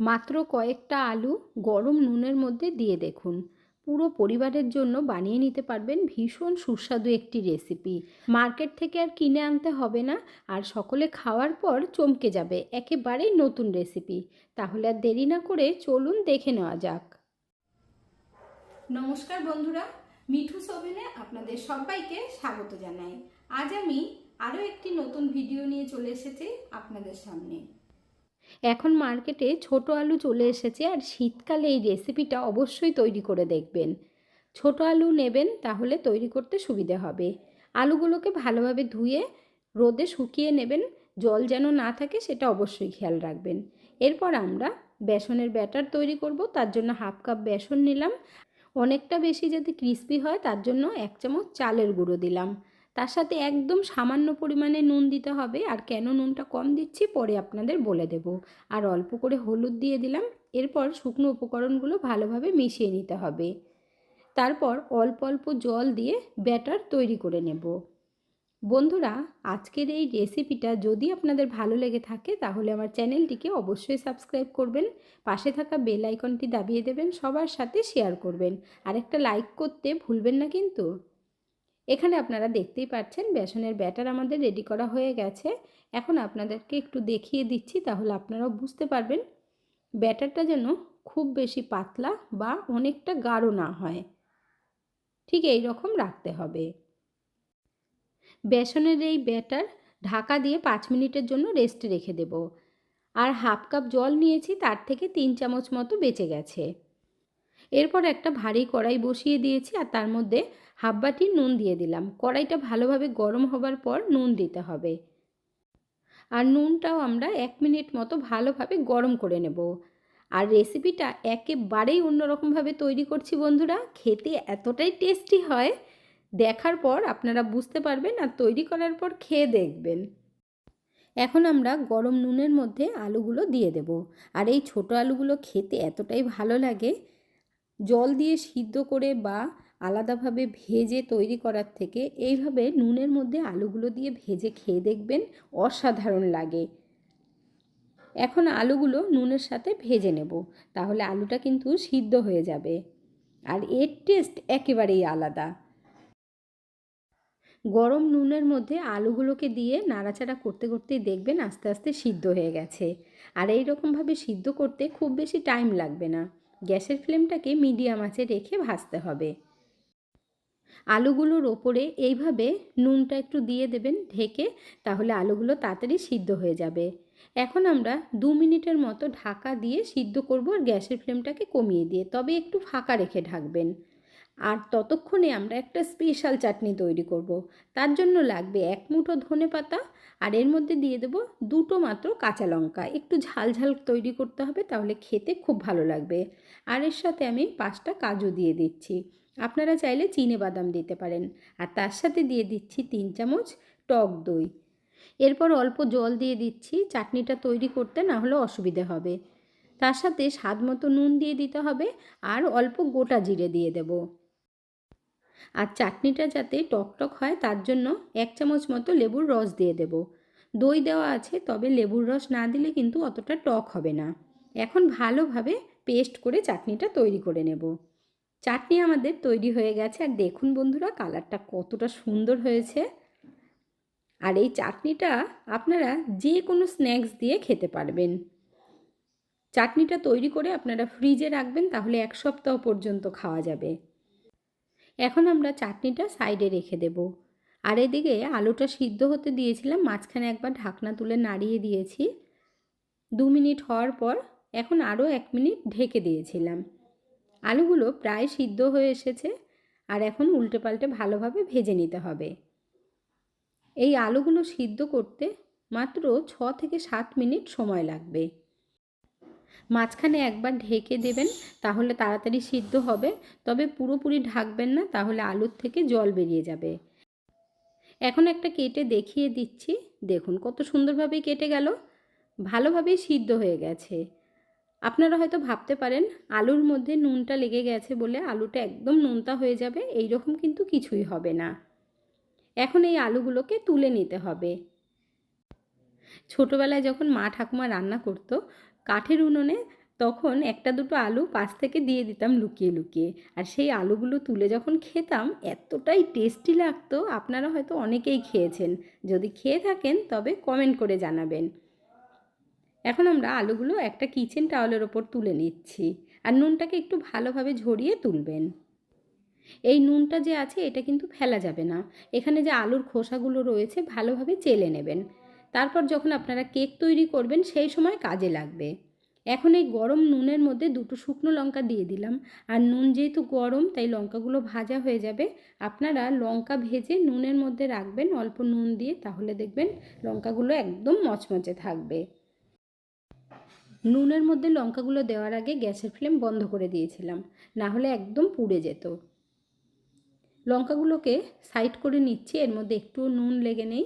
মাত্র কয়েকটা আলু গরম নুনের মধ্যে দিয়ে দেখুন। পুরো পরিবারের জন্য বানিয়ে নিতে পারবেন ভীষণ সুস্বাদু একটি রেসিপি। মার্কেট থেকে আর কিনে আনতে হবে না, আর সকলে খাওয়ার পর চমকে যাবে একেবারেই নতুন রেসিপি। তাহলে আর দেরি না করে চলুন দেখে নেওয়া যাক। নমস্কার বন্ধুরা, মিঠু সোভেনে আপনাদের সবাইকে স্বাগত জানাই। আজ আমি আরও একটি নতুন ভিডিও নিয়ে চলে এসেছি আপনাদের সামনে। এখন মার্কেটে ছোট আলু চলে এসেছে আর শীতকালে এই রেসিপিটা অবশ্যই তৈরি করে দেখবেন। ছোট আলু নেবেন তাহলে তৈরি করতে সুবিধে হবে। আলুগুলোকে ভালোভাবে ধুয়ে রোদে শুকিয়ে নেবেন। জল যেন না থাকে সেটা অবশ্যই খেয়াল রাখবেন। এরপর আমরা বেসনের ব্যাটার তৈরি করব। তার জন্য হাফ কাপ বেসন নিলাম। অনেকটা বেশি যাতে ক্রিস্পি হয় তার জন্য এক চামচ চালের গুঁড়ো দিলাম। তার সাথে একদম সামান্য পরিমাণে নুন দিতে হবে। আর কেন নুনটা কম দিচ্ছি পরে আপনাদের বলে দেব। আর অল্প করে হলুদ দিয়ে দিলাম। এরপর শুকনো উপকরণগুলো ভালোভাবে মিশিয়ে নিতে হবে। তারপর অল্প অল্প জল দিয়ে ব্যাটার তৈরি করে নেব। বন্ধুরা, আজকের এই রেসিপিটা যদি আপনাদের ভালো লেগে থাকে, তাহলে আমার চ্যানেলটিকে অবশ্যই সাবস্ক্রাইব করবেন। পাশে থাকা বেল আইকনটি দাবিয়ে দেবেন, সবার সাথে শেয়ার করবেন। আর একটা লাইক করতে ভুলবেন না কিন্তু। এখানে আপনারা দেখতেই পাচ্ছেন বেসনের ব্যাটার আমাদের রেডি করা হয়ে গেছে। এখন আপনাদেরকে একটু দেখিয়ে দিচ্ছি, তাহলে আপনারাও বুঝতে পারবেন ব্যাটারটা যেন খুব বেশি পাতলা বা অনেকটা গাঢ় না হয়। ঠিক এই রকম রাখতে হবে। বেসনের এই ব্যাটার ঢাকা দিয়ে পাঁচ মিনিটের জন্য রেস্টে রেখে দেব। আর হাফ কাপ জল নিয়েছি, তার থেকে তিন চামচ মতো বেঁচে গেছে। এরপর একটা ভারী কড়াই বসিয়ে দিয়েছি, আর তার মধ্যে হাফ বাটি নুন দিয়ে দিলাম। কড়াইটা ভালোভাবে গরম হবার পর নুন দিতে হবে। আর নুনটাও আমরা এক মিনিট মতো ভালোভাবে গরম করে নেব। আর রেসিপিটা একেবারেই অন্যরকমভাবে তৈরি করছি বন্ধুরা। খেতে এতটাই টেস্টি হয়। দেখার পর আপনারা বুঝতে পারবেন আর তৈরি করার পর খেয়ে দেখবেন। এখন আমরা গরম নুনের মধ্যে আলুগুলো দিয়ে দেব। আর এই ছোট আলুগুলো খেতে এতটাই ভালো লাগে। জল দিয়ে সিদ্ধ করে বা আলাদাভাবে ভেজে তৈরি করার থেকে এইভাবে নুনের মধ্যে আলুগুলো দিয়ে ভেজে খেয়ে দেখবেন অসাধারণ লাগে। এখন আলুগুলো নুনের সাথে ভেজে নেব, তাহলে আলুটা কিন্তু সিদ্ধ হয়ে যাবে। আর এর টেস্ট একেবারেই আলাদা। গরম নুনের মধ্যে আলুগুলোকে দিয়ে নাড়াচাড়া করতে করতেই দেখবেন আস্তে আস্তে সিদ্ধ হয়ে গেছে। আর এই রকমভাবে সিদ্ধ করতে খুব বেশি টাইম লাগবে না। গ্যাসের ফ্লেমটাকে মিডিয়াম আঁচে রেখে ভাজতে হবে। আলুগুলোর ওপরে এইভাবে নুনটা একটু দিয়ে দেবেন ঢেকে, তাহলে আলুগুলো তাড়াতাড়ি সিদ্ধ হয়ে যাবে। এখন আমরা দু মিনিটের মতো ঢাকা দিয়ে সিদ্ধ করব আর গ্যাসের ফ্লেমটাকে কমিয়ে দিয়ে, তবে একটু ফাঁকা রেখে ঢাকবেন। আর ততক্ষণে আমরা একটা স্পেশাল চাটনি তৈরি করব। তার জন্য লাগবে এক মুঠো ধনে পাতা, আর এর মধ্যে দিয়ে দেব দুটো মাত্র কাঁচা লঙ্কা। একটু ঝাল ঝাল তৈরি করতে হবে, তাহলে খেতে খুব ভালো লাগবে। আর এর সাথে আমি পাঁচটা কাজু দিয়ে দিচ্ছি। আপনারা চাইলে চিনে বাদাম দিতে পারেন। আর তার সাথে দিয়ে দিচ্ছি তিন চামচ টক দই। এরপর অল্প জল দিয়ে দিচ্ছি, চাটনিটা তৈরি করতে না হলে অসুবিধে হবে। তার সাথে স্বাদ মতো নুন দিয়ে দিতে হবে আর অল্প গোটা জিরে দিয়ে দেব। আর চাটনিটা যাতে টকটক হয় তার জন্য এক চামচ মতো লেবুর রস দিয়ে দেব। দই দেওয়া আছে, তবে লেবুর রস না দিলে কিন্তু অতটা টক হবে না। এখন ভালোভাবে পেস্ট করে চাটনিটা তৈরি করে নেব। চাটনি আমাদের তৈরি হয়ে গেছে। আর দেখুন বন্ধুরা, কালারটা কতটা সুন্দর হয়েছে। আর এই চাটনিটা আপনারা যে কোনো স্ন্যাক্স দিয়ে খেতে পারবেন। চাটনিটা তৈরি করে আপনারা ফ্রিজে রাখবেন, তাহলে এক সপ্তাহ পর্যন্ত খাওয়া যাবে। এখন আমরা চাটনিটা সাইডে রেখে দেব। আর এদিকে আলুটা সিদ্ধ হতে দিয়েছিলাম, মাঝখানে একবার ঢাকনা তুলে নাড়িয়ে দিয়েছি। দু মিনিট হওয়ার পর এখন আরও এক মিনিট ঢেকে দিয়েছিলাম। আলুগুলো প্রায় সিদ্ধ হয়ে এসেছে আর এখন উল্টে পাল্টে ভালোভাবে ভেজে নিতে হবে। এই আলুগুলো সিদ্ধ করতে মাত্র ছ থেকে সাত মিনিট সময় লাগবে। মাঝখানে একবার ঢেকে দেবেন তাহলে তাড়াতাড়ি সিদ্ধ হবে, তবে পুরোপুরি ঢাকবেন না, তাহলে আলুর থেকে জল বেরিয়ে যাবে। এখন একটা কেটে দেখিয়ে দিচ্ছি। দেখুন কত সুন্দরভাবে কেটে গেল। ভালোভাবেই সিদ্ধ হয়ে গেছে। আপনারা হয়তো ভাবতে পারেন, আলুর মধ্যে নুনটা লেগে গেছে বলে আলুটা একদম নুনতা হয়ে যাবে এই রকম কিন্তু কিছুই হবে না। এখন এই আলুগুলোকে তুলে নিতে হবে। ছোটোবেলায় যখন মা ঠাকুমা রান্না করতো, কাঠের উনুনে তখন একটা দুটো আলু পাশ থেকে দিয়ে দিতাম লুকিয়ে লুকিয়ে। আর সেই আলুগুলো তুলে যখন খেতাম, এতটাই টেস্টি লাগতো, আপনারা হয়তো অনেকেই খেয়েছেন। যদি খেয়ে থাকেন, তবে কমেন্ট করে জানাবেন। এখন আমরা আলুগুলো একটা কিচেন টাওয়ালের ওপর তুলে নিচ্ছি আর নুনটাকে একটু ভালোভাবে ঝরিয়ে তুলবেন। এই নুনটা যে আছে এটা কিন্তু ফেলা যাবে না। এখানে যে আলুর খোসাগুলো রয়েছে ভালোভাবে চেলে নেবেন। তারপর যখন আপনারা কেক তৈরি করবেন সেই সময় কাজে লাগবে। এখন এই গরম নুনের মধ্যে দুটো শুকনো লঙ্কা দিয়ে দিলাম। আর নুন যেহেতু গরম, তাই লঙ্কাগুলো ভাজা হয়ে যাবে। আপনারা লঙ্কা ভেজে নুনের মধ্যে রাখবেন, অল্প নুন দিয়ে, তাহলে দেখবেন লঙ্কাগুলো একদম মচমচে থাকবে। নুনের মধ্যে লঙ্কাগুলো দেওয়ার আগে গ্যাসের ফ্লেম বন্ধ করে দিয়েছিলাম, না হলে একদম পুড়ে যেত। লঙ্কাগুলোকে সাইড করে নিচ্ছি, এর মধ্যে একটু নুন লেগে নেই।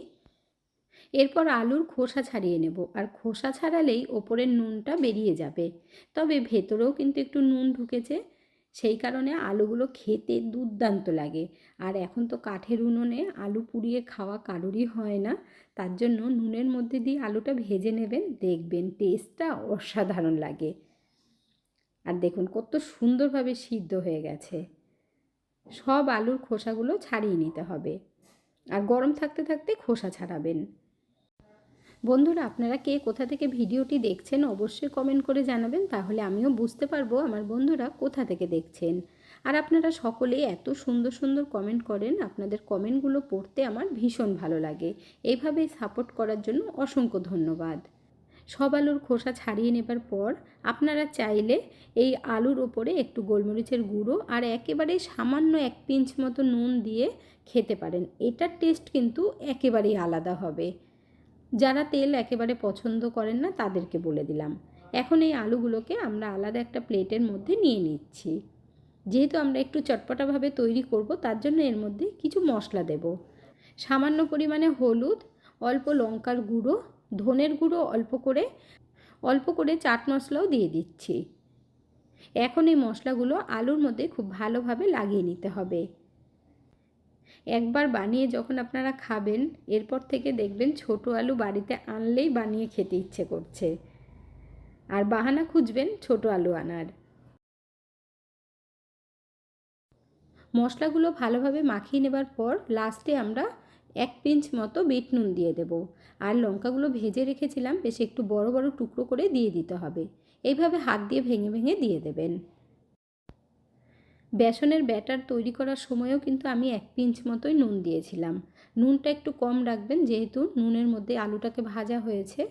এরপর আলুর খোসা ছাড়িয়ে নেব, আর খোসা ছাড়ালেই ওপরের নুনটা বেরিয়ে যাবে। তবে ভেতরেও কিন্তু একটু নুন ঢুকেছে সেই কারণে আলুগুলো খেতে দুর্দান্ত লাগে। আর এখন তো কাঠের উনুনে আলু পুড়িয়ে খাওয়া কারোরই হয় না। তার জন্য নুনের মধ্যে দিয়ে আলুটা ভেজে নেবেন, দেখবেন টেস্টটা অসাধারণ লাগে। আর দেখুন কত সুন্দরভাবে সিদ্ধ হয়ে গেছে। সব আলুর খোসাগুলো ছাড়িয়ে নিতে হবে। আর গরম থাকতে থাকতে খোসা ছাড়াবেন। বন্ধুরা, আপনারা কে কোথা থেকে ভিডিওটি দেখছেন অবশ্যই কমেন্ট করে জানাবেন, তাহলে আমিও বুঝতে পারব আমার বন্ধুরা কোথা থেকে দেখছেন। আর আপনারা সকলে এত সুন্দর সুন্দর কমেন্ট করেন, আপনাদের কমেন্টগুলো পড়তে আমার ভীষণ ভালো লাগে। এইভাবেই সাপোর্ট করার জন্য অসংখ্য ধন্যবাদ। সব আলুর খোসা ছাড়িয়ে নেবার পর আপনারা চাইলে এই আলুর ওপরে একটু গোলমরিচের গুঁড়ো আর একেবারে সামান্য এক পিঞ্চ মতো নুন দিয়ে খেতে পারেন। এটার টেস্ট কিন্তু একেবারেই আলাদা হবে। যারা তেল একেবারে পছন্দ করেন না, তাদেরকে বলে দিলাম। এখন এই আলুগুলোকে আমরা আলাদা একটা প্লেটের মধ্যে নিয়ে নিচ্ছি। যেহেতু আমরা একটু চটপটাভাবে তৈরি করব, তার জন্য এর মধ্যে কিছু মশলা দেব। সামান্য পরিমাণে হলুদ, অল্প লঙ্কার গুঁড়ো, ধনের গুঁড়ো অল্প করে অল্প করে চাট মশলাও দিয়ে দিচ্ছি। এখন এই মশলাগুলো আলুর মধ্যে খুব ভালোভাবে লাগিয়ে নিতে হবে। একবার বানিয়ে যখন আপনারা খাবেন, এরপর থেকে দেখবেন ছোট আলু বাড়িতে আনলেই বানিয়ে খেতে ইচ্ছে করছে। আর বাহানা খুঁজবেন ছোট আলু আনার। মশলাগুলো ভালোভাবে মাখিয়ে নেবার পর লাস্টে আমরা এক পিঞ্চ মতো বিট নুন দিয়ে দেব। আর লঙ্কাগুলো ভেজে রেখেছিলাম, বেশ একটু বড় বড় টুকরো করে দিয়ে দিতে হবে। এইভাবে হাত দিয়ে ভেঙে ভেঙে দিয়ে দেবেন। বেসনের ব্যাটার তৈরি করার সময়ও কিন্তু আমি এক পিঞ্চ মতোই নুন দিয়েছিলাম। নুনটা একটু কম রাখবেন, যেহেতু নুনের মধ্যে আলুটাকে ভাজা হয়েছে।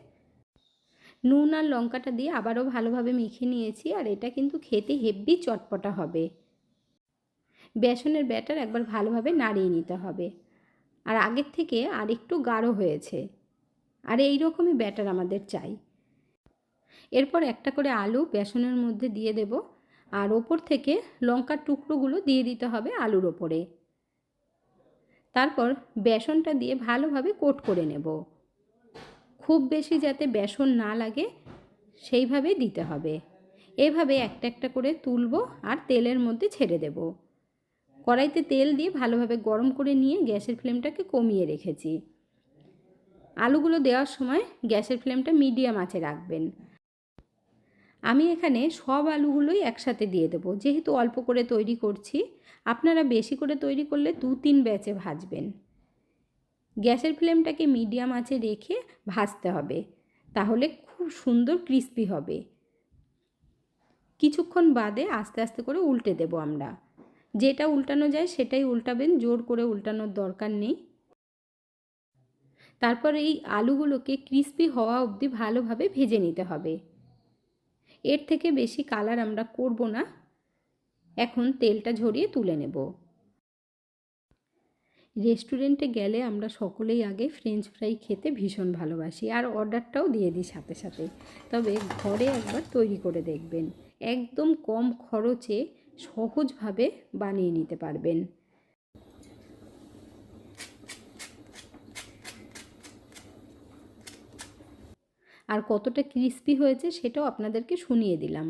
নুন আর লঙ্কাটা দিয়ে আবারও ভালোভাবে মেখে নিয়েছি, আর এটা কিন্তু খেতে হেব্বি চটপটা হবে। বেসনের ব্যাটার একবার ভালোভাবে নাড়িয়ে নিতে হবে। আর আগের থেকে আর একটু গাঢ় হয়েছে। আর এই রকমই ব্যাটার আমাদের চাই। এরপর একটা করে আলু বেসনের মধ্যে দিয়ে দেব। আর ওপর থেকে লঙ্কার টুকরোগুলো দিয়ে দিতে হবে আলুর ওপরে। তারপর বেসনটা দিয়ে ভালোভাবে কোট করে নেব। খুব বেশি যাতে বেসন না লাগে, সেইভাবে দিতে হবে। এভাবে একটা একটা করে তুলব আর তেলের মধ্যে ছেড়ে দেব। কড়াইতে তেল দিয়ে ভালোভাবে গরম করে নিয়ে গ্যাসের ফ্লেমটাকে কমিয়ে রেখেছি। আলুগুলো দেওয়ার সময় গ্যাসের ফ্লেমটা মিডিয়াম আঁচে রাখবেন। আমি এখানে সব আলুগুলোই একসাথে দিয়ে দেবো। যেহেতু অল্প করে তৈরি করছি, আপনারা বেশি করে তৈরি করলে দু তিন ব্যাচে ভাজবেন। গ্যাসের ফ্লেমটাকে মিডিয়াম আঁচে রেখে ভাজতে হবে, তাহলে খুব সুন্দর ক্রিস্পি হবে। কিছুক্ষণ বাদে আস্তে আস্তে করে উল্টে দেব আমরা। যেটা উল্টানো যায় সেটাই উল্টাবেন, জোর করে উল্টানোর দরকার নেই। তারপর এই আলুগুলোকে ক্রিস্পি হওয়া অবধি ভালোভাবে ভেজে নিতে হবে। এর থেকে বেশি কালার আমরা করব না। এখন তেলটা ঝরিয়ে তুলে নেব। রেস্টুরেন্টে গেলে আমরা সকলেই আগে ফ্রেঞ্চ ফ্রাই খেতে ভীষণ ভালোবাসি আর অর্ডারটাও দিয়ে দিই সাথে সাথে। তবে ঘরে একবার তৈরি করে দেখবেন। একদম কম খরচে সহজভাবে বানিয়ে নিতে পারবেন। আর কতটা ক্রিস্পি হয়েছে সেটাও আপনাদেরকে শুনিয়ে দিলাম।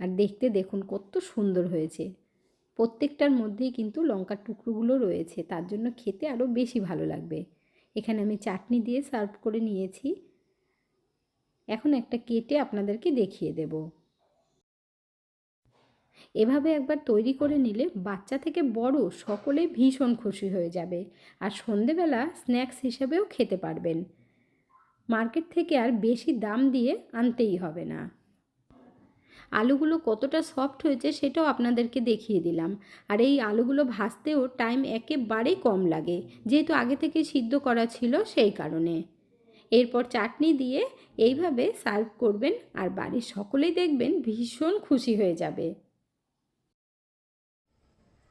আর দেখতে দেখুন কত সুন্দর হয়েছে। প্রত্যেকটার মধ্যেই কিন্তু লঙ্কার টুকরোগুলো রয়েছে, তার জন্য খেতে আরও বেশি ভালো লাগবে। এখানে আমি চাটনি দিয়ে সার্ভ করে নিয়েছি। এখন একটা কেটে আপনাদেরকে দেখিয়ে দেব। এভাবে একবার তৈরি করে নিলে বাচ্চা থেকে বড় সকলেই ভীষণ খুশি হয়ে যাবে। আর সন্ধেবেলা স্ন্যাক্স হিসেবেও খেতে পারবেন। মার্কেট থেকে আর বেশি দাম দিয়ে আনতেই হবে না। আলুগুলো কতটা সফট হয়েছে সেটাও আপনাদেরকে দেখিয়ে দিলাম। আর এই আলুগুলো ভাজতেও টাইম একেবারেই কম লাগে, যেহেতু আগে থেকে সিদ্ধ করা ছিল সেই কারণে। এরপর চাটনি দিয়ে এইভাবে সার্ভ করবেন আর বাড়ির সকলেই দেখবেন ভীষণ খুশি হয়ে যাবে।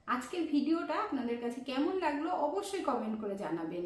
আজকের ভিডিওটা আপনাদের কাছে কেমন লাগল অবশ্যই কমেন্ট করে জানাবেন।